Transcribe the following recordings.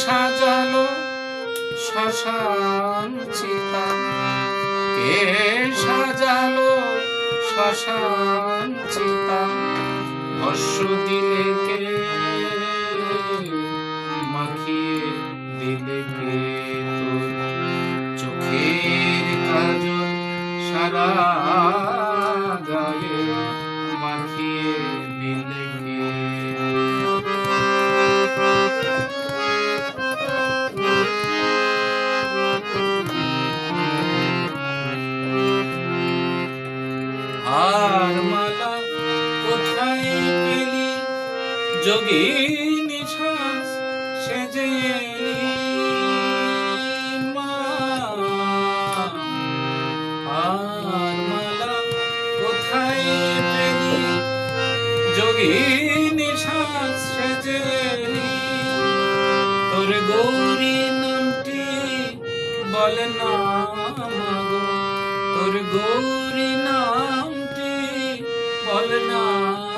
সাজালো শ্মশান চিতা কে সাজালো শ্মশান চিতা ভস্য দিলে কে আর মালা কোথায় পেলি? যোগিনী শ্বাস সেজে শ্বাস সেজে তোর গৌরী নামটি বলে না তোর গৌরী বলে না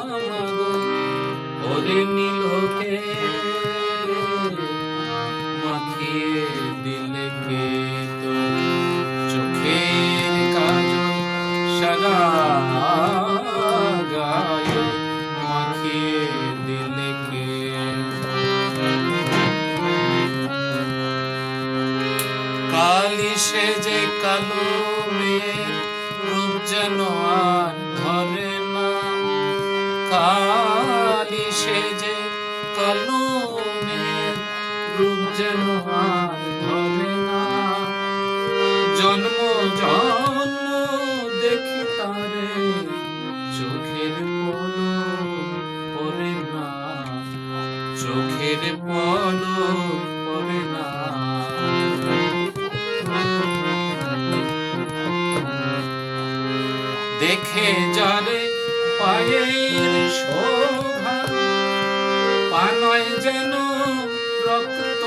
মাগো ওরে নীলকে দিলে কে কালি মেয়ের রূপ যেন আর ধরে কালি সেজে কালো মেয়ের রূপ যেন ধরে না। জন্ম জন্ম দেখি তারে চোখের পলো পরে না। চোখের পলো পরে না। দেখে যারে পায়ের শোভা পানয় যেন রক্ত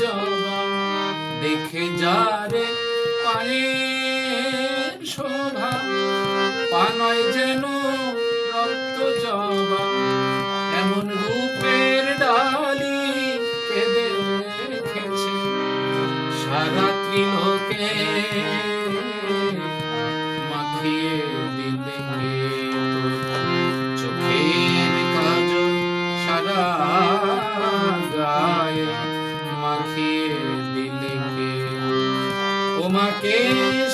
জবা দেখে যারে পায়ের শোভা পানয় যেন তোমাকে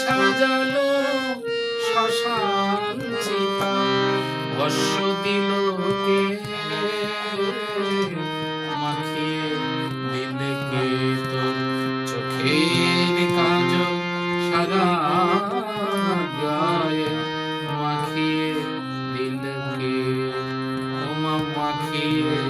সাজালো শশান চিতা অশ্ব দিল মাখিয়ে